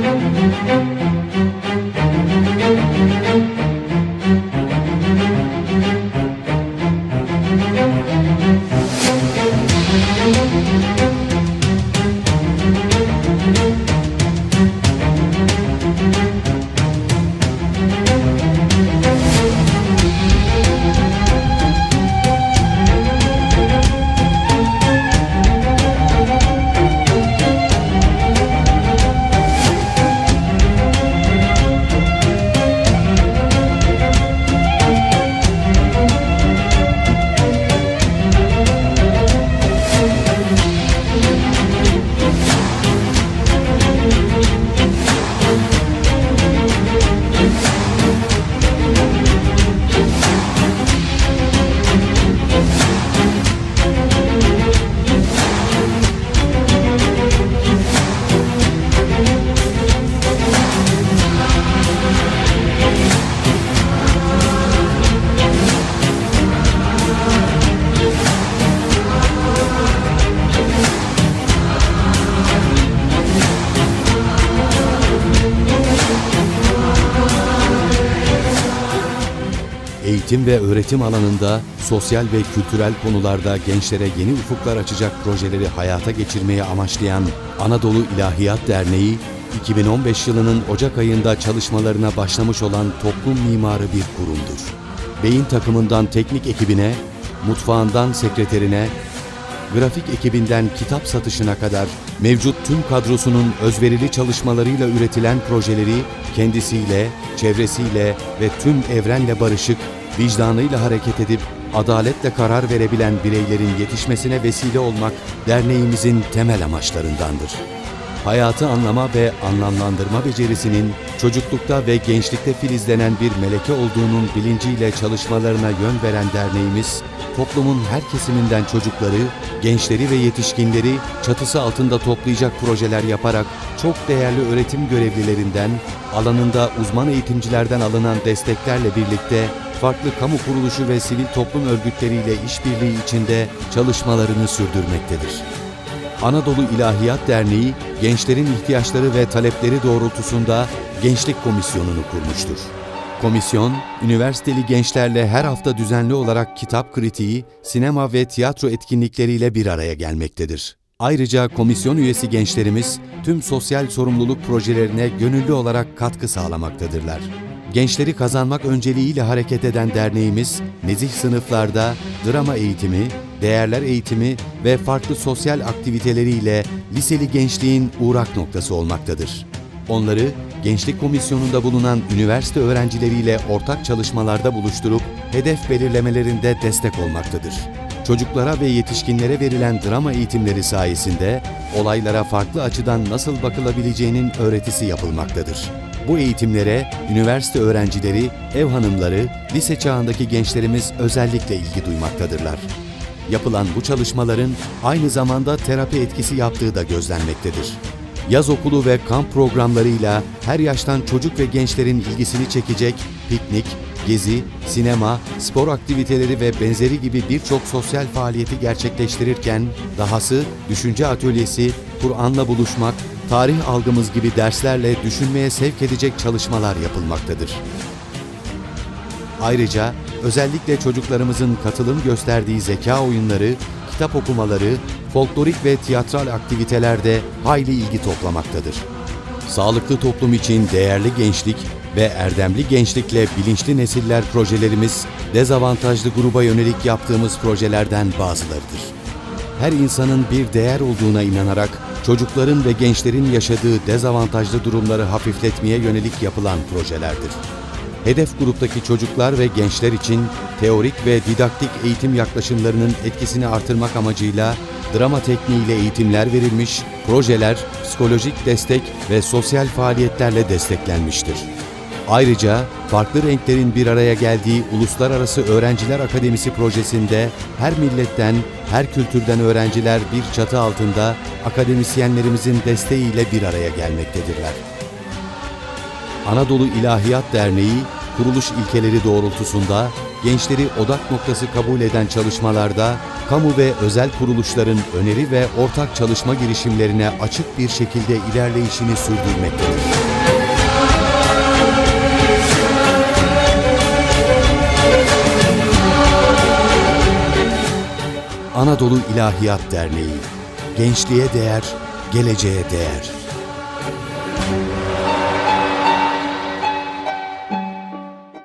Müzik Eğitim ve öğretim alanında sosyal ve kültürel konularda gençlere yeni ufuklar açacak projeleri hayata geçirmeyi amaçlayan Anadolu İlahiyat Derneği, 2015 yılının Ocak ayında çalışmalarına başlamış olan toplum mimarı bir kurumdur. Beyin takımından teknik ekibine, mutfağından sekreterine, grafik ekibinden kitap satışına kadar mevcut tüm kadrosunun özverili çalışmalarıyla üretilen projeleri kendisiyle, çevresiyle ve tüm evrenle barışık, vicdanıyla hareket edip adaletle karar verebilen bireylerin yetişmesine vesile olmak derneğimizin temel amaçlarındandır. Hayatı anlama ve anlamlandırma becerisinin çocuklukta ve gençlikte filizlenen bir meleke olduğunun bilinciyle çalışmalarına yön veren derneğimiz, toplumun her kesiminden çocukları, gençleri ve yetişkinleri çatısı altında toplayacak projeler yaparak çok değerli öğretim görevlilerinden, alanında uzman eğitimcilerden alınan desteklerle birlikte farklı kamu kuruluşu ve sivil toplum örgütleriyle işbirliği içinde çalışmalarını sürdürmektedir. Anadolu İlahiyat Derneği, gençlerin ihtiyaçları ve talepleri doğrultusunda Gençlik Komisyonu'nu kurmuştur. Komisyon, üniversiteli gençlerle her hafta düzenli olarak kitap kritiği, sinema ve tiyatro etkinlikleriyle bir araya gelmektedir. Ayrıca komisyon üyesi gençlerimiz tüm sosyal sorumluluk projelerine gönüllü olarak katkı sağlamaktadırlar. Gençleri kazanmak önceliğiyle hareket eden derneğimiz, nezih sınıflarda drama eğitimi, değerler eğitimi ve farklı sosyal aktiviteleriyle liseli gençliğin uğrak noktası olmaktadır. Onları Gençlik Komisyonu'nda bulunan üniversite öğrencileriyle ortak çalışmalarda buluşturup hedef belirlemelerinde destek olmaktadır. Çocuklara ve yetişkinlere verilen drama eğitimleri sayesinde olaylara farklı açıdan nasıl bakılabileceğinin öğretisi yapılmaktadır. Bu eğitimlere üniversite öğrencileri, ev hanımları, lise çağındaki gençlerimiz özellikle ilgi duymaktadırlar. Yapılan bu çalışmaların aynı zamanda terapi etkisi yaptığı da gözlenmektedir. Yaz okulu ve kamp programlarıyla her yaştan çocuk ve gençlerin ilgisini çekecek piknik, gezi, sinema, spor aktiviteleri ve benzeri gibi birçok sosyal faaliyeti gerçekleştirirken dahası düşünce atölyesi, Kur'an'la buluşmak, tarih algımız gibi derslerle düşünmeye sevk edecek çalışmalar yapılmaktadır. Ayrıca özellikle çocuklarımızın katılım gösterdiği zeka oyunları, kitap okumaları, folklorik ve tiyatral aktivitelerde hayli ilgi toplamaktadır. Sağlıklı toplum için değerli gençlik ve erdemli gençlikle bilinçli nesiller projelerimiz dezavantajlı gruba yönelik yaptığımız projelerden bazılarıdır. Her insanın bir değer olduğuna inanarak çocukların ve gençlerin yaşadığı dezavantajlı durumları hafifletmeye yönelik yapılan projelerdir. Hedef gruptaki çocuklar ve gençler için teorik ve didaktik eğitim yaklaşımlarının etkisini artırmak amacıyla drama tekniğiyle eğitimler verilmiş, projeler, psikolojik destek ve sosyal faaliyetlerle desteklenmiştir. Ayrıca farklı renklerin bir araya geldiği Uluslararası Öğrenciler Akademisi projesinde her milletten, her kültürden öğrenciler bir çatı altında akademisyenlerimizin desteğiyle bir araya gelmektedirler. Anadolu İlahiyat Derneği, kuruluş ilkeleri doğrultusunda gençleri odak noktası kabul eden çalışmalarda kamu ve özel kuruluşların öneri ve ortak çalışma girişimlerine açık bir şekilde ilerleyişini sürdürmektedir. Anadolu İlahiyat Derneği Gençliğe değer, geleceğe değer.